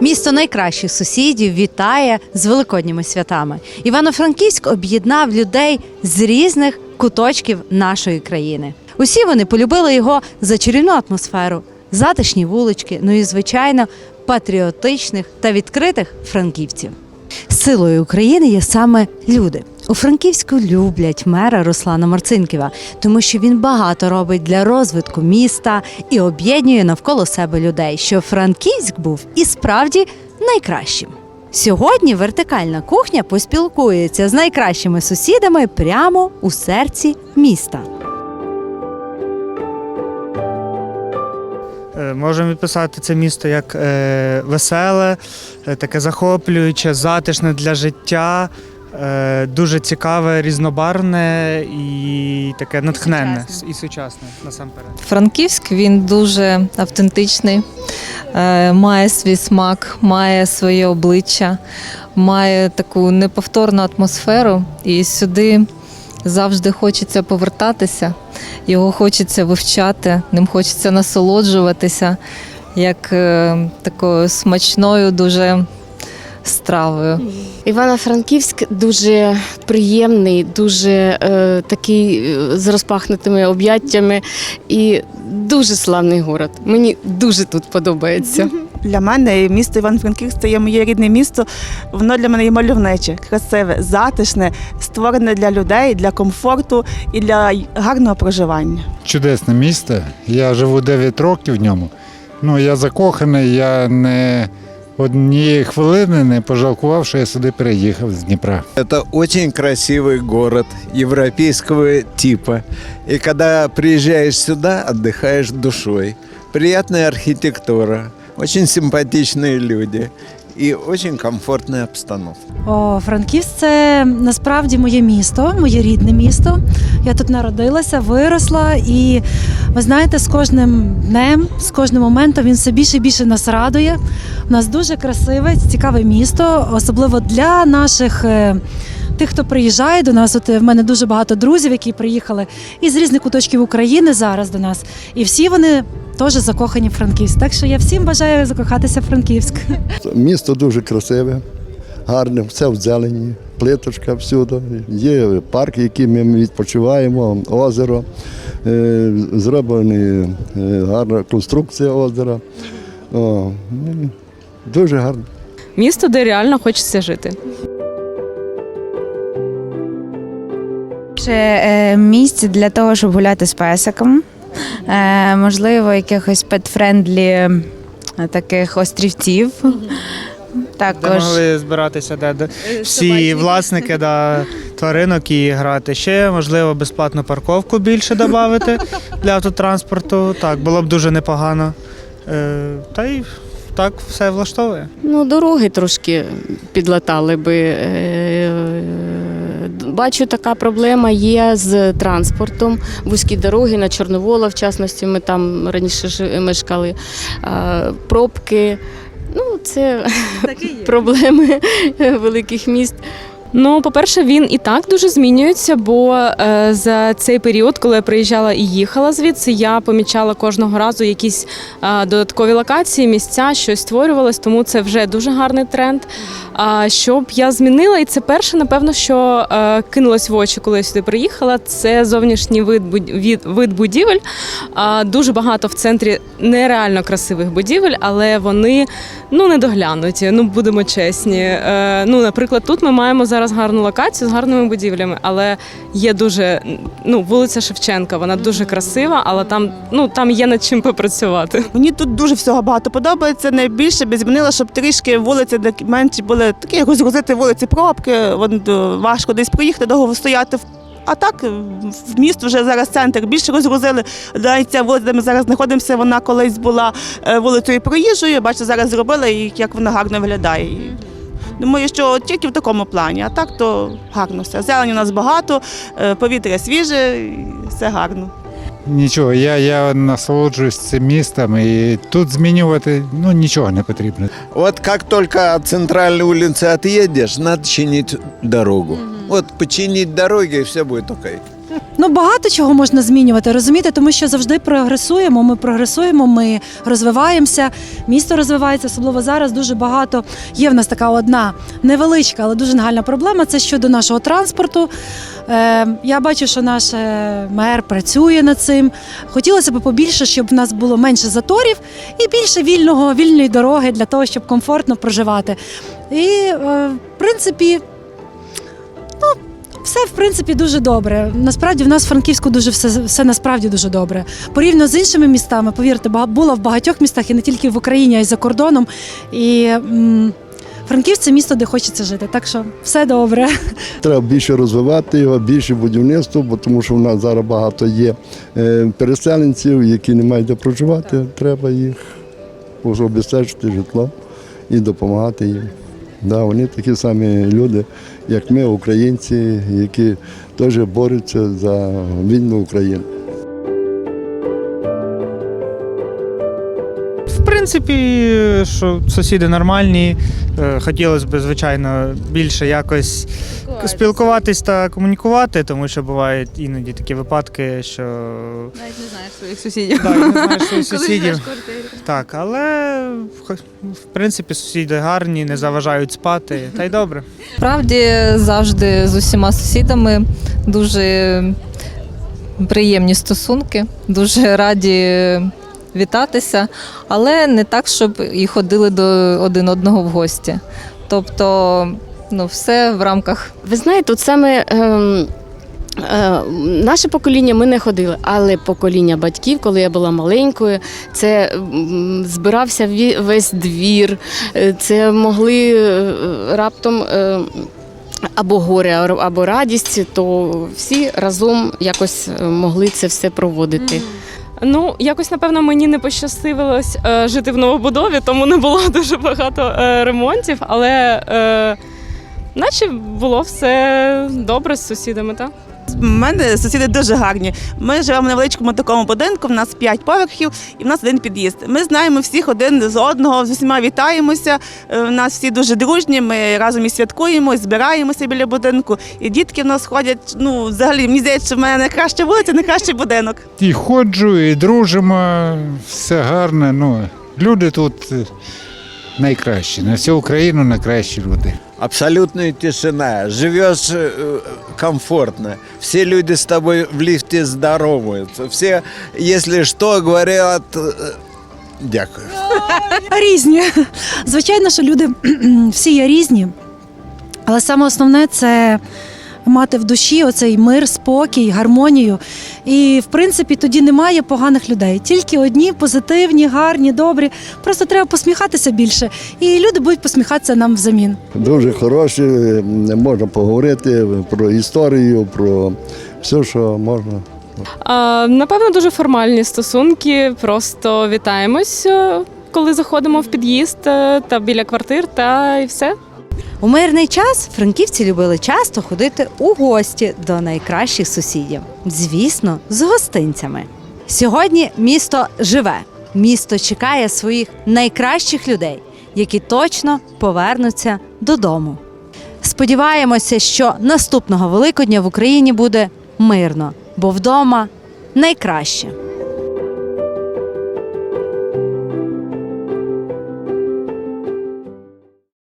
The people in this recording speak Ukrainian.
Місто найкращих сусідів вітає з великодніми святами. Івано-Франківськ об'єднав людей з різних куточків нашої країни. Усі вони полюбили його за чарівну атмосферу, затишні вулички, ну і звичайно патріотичних та відкритих франківців. Силою України є саме люди. У Франківську люблять мера Руслана Марцинківа, тому що він багато робить для розвитку міста і об'єднує навколо себе людей, що Франківськ був і справді найкращим. Сьогодні вертикальна кухня поспілкується з найкращими сусідами прямо у серці міста. Е, Можемо відписати це місто як е, веселе, е, таке захоплююче, затишне для життя, дуже цікаве, різнобарвне і таке натхненне Сучасне. і сучасне насамперед. Франківськ він дуже автентичний, е, має свій смак, має своє обличчя, має таку неповторну атмосферу, і сюди завжди хочеться повертатися. Його хочеться вивчати, ним хочеться насолоджуватися як е, такою смачною дуже стравою. Івано-Франківськ дуже приємний, дуже е, такий е, з розпахнутими об'яттями і дуже славний город. Мені дуже тут подобається. Для мене місто Івано-Франківськ це є моє рідне місто. Воно для мене є мальовниче, красиве, затишне, створене для людей, для комфорту і для гарного проживання. чудесне місто. Я живу 9 років в ньому. Ну, я закоханий, я не однієї хвилини не пожалкував, що я сюди переїхав з Дніпра. Это очень красивый город европейского типа. И когда приезжаешь сюда, отдыхаешь душой. Приятная архитектура, очень симпатичные люди И очень комфортна обстановка. О, Франківськ це насправді моє місто, моє рідне місто. Я тут народилася, виросла, і ви знаєте, з кожним днем, з кожним моментом він все більше і більше нас радує. У нас дуже красиве, цікаве місто, особливо для наших. Е, Тих, хто приїжджає до нас, от е, в мене дуже багато друзів, які приїхали із різних куточків України зараз до нас, і всі вони теж закохані в Франківськ. Так що я всім бажаю закохатися в Франківськ. Місто дуже красиве, гарне, все в зелені, плиточка всюди. Є парк, який ми відпочиваємо, озеро. Е, Зроблена гарна конструкція озера. О, дуже гарно. місто, де реально хочеться жити. Ще е, місце для того, щоб гуляти з песиком. Е, можливо, якихось петфрендлі е, таких острівців. Де могли збиратися де, де всі власники да, тваринок і грати. Ще можливо безплатну парковку більше додати для автотранспорту. Так, було б дуже непогано. Е, та й так все влаштовує. Ну, дороги трошки підлатали би. Бачу, така проблема є з транспортом. Вузькі дороги на Чорновола, в частності, ми там раніше мешкали. Пробки. Ну, це проблеми великих міст. Ну, по-перше, він і так дуже змінюється, бо е, за цей період, коли я приїжджала і їхала звідси, я помічала кожного разу якісь е, додаткові локації, місця, щось створювалось, тому це вже дуже гарний тренд. А щоб я змінила, і це перше, напевно, що е, кинулось в очі, коли я сюди приїхала. Це зовнішній вид від вид будівель. А, дуже багато в центрі нереально красивих будівель, але вони ну недоглянуті. Ну будемо чесні. Е, ну, наприклад, тут ми маємо зараз гарну локацію з гарними будівлями, але є дуже ну вулиця Шевченка. Вона дуже красива, але там ну там є над чим попрацювати. Мені тут дуже всього багато подобається. Найбільше би змінила, щоб трішки вулиці де менші були такі розгрузити вулиці пробки. Вон, е, важко десь проїхати, довго стояти. А так е, в місто вже зараз центр більше розгрузили. Навіть ця вулиця, де ми зараз знаходимося, вона колись була е, вулицею проїжджою. Бачите, зараз зробили і як вона гарно виглядає. Думаю, що тільки в такому плані, а так то гарно все. Зелені у нас багато, е, повітря свіже, і все гарно. Нічого, я, я насолоджуюсь цим містом і тут змінювати ну, нічого не потрібно. От як тільки від центральної вулиці від'їдеш, треба чинити дорогу. От починить дороги, і все буде окей. Ну, багато чого можна змінювати, розумієте, тому що завжди прогресуємо. Ми прогресуємо, ми розвиваємося, місто розвивається, особливо зараз дуже багато. Є в нас така одна невеличка, але дуже нагальна проблема. Це щодо нашого транспорту. Е, я бачу, що наш е, мер працює над цим. Хотілося б побільше, щоб в нас було менше заторів і більше вільного, вільної дороги для того, щоб комфортно проживати. І, е, в принципі, все в принципі дуже добре. Насправді в нас в Франківську дуже все, все насправді дуже добре. Порівняно з іншими містами, повірте, була в багатьох містах і не тільки в Україні, а й за кордоном. І м, Франків це місто, де хочеться жити. Так що все добре. Треба більше розвивати його, більше будівництво, бо тому що в нас зараз багато є е, переселенців, які не мають де проживати. Треба їх обезпечити житло і допомагати їм. Да, вони такі самі люди, як ми, українці, які теж борються за вільну Україну. Принципі, що сусіди нормальні. Е, Хотілося б, звичайно, більше якось спілкуватись та комунікувати, тому що бувають іноді такі випадки, що Навіть не знаєш своїх сусідів. да, не знаєш своїх сусідів. Так, але в принципі сусіди гарні, не заважають спати, та й добре. Справді завжди з усіма сусідами дуже приємні стосунки, дуже раді вітатися, але не так, щоб і ходили до один одного в гості. Тобто, ну, все в рамках Ви знаєте, от саме ем, е, наше покоління ми не ходили, але покоління батьків, коли я була маленькою, це збирався весь двір, е, це могли е, раптом. е, Або горе, або радість, то всі разом якось могли це все проводити. Ну, якось, напевно, мені не пощастилось е, жити в новобудові, тому не було дуже багато е, ремонтів, але е, наче було все добре з сусідами, так? У мене сусіди дуже гарні. Ми живемо в невеличкому такому будинку, в нас п'ять поверхів і в нас один під'їзд. Ми знаємо всіх один з одного, з усіма вітаємося. Е, В нас всі дуже дружні. Ми разом і святкуємо, і збираємося біля будинку. І дітки в нас ходять. Ну, взагалі, мені здається, що в мене найкраща вулиця, найкращий будинок. І ходжу, і дружимо, все гарне. Ну, люди тут е, найкращі. На всю Україну найкращі люди. Абсолютная тишина. Живешь э, комфортно. Все люди с тобой в лифте здороваются. Все, если что, говорят э, дякую. Різні. Звичайно, що люди всі є різні, але саме основне це мати в душі оцей мир, спокій, гармонію. І в принципі тоді немає поганих людей. Тільки одні позитивні, гарні, добрі. Просто треба посміхатися більше, і люди будуть посміхатися нам взамін. Дуже хороші, можна поговорити про історію, про все, що можна. А, напевно, дуже формальні стосунки. Просто вітаємось, е, коли заходимо в під'їзд е, та біля квартир, та і все. У мирний час франківці любили часто ходити у гості до найкращих сусідів. Звісно, з гостинцями. Сьогодні місто живе. Місто чекає своїх найкращих людей, які точно повернуться додому. Сподіваємося, що наступного Великодня в Україні буде мирно, бо вдома найкраще.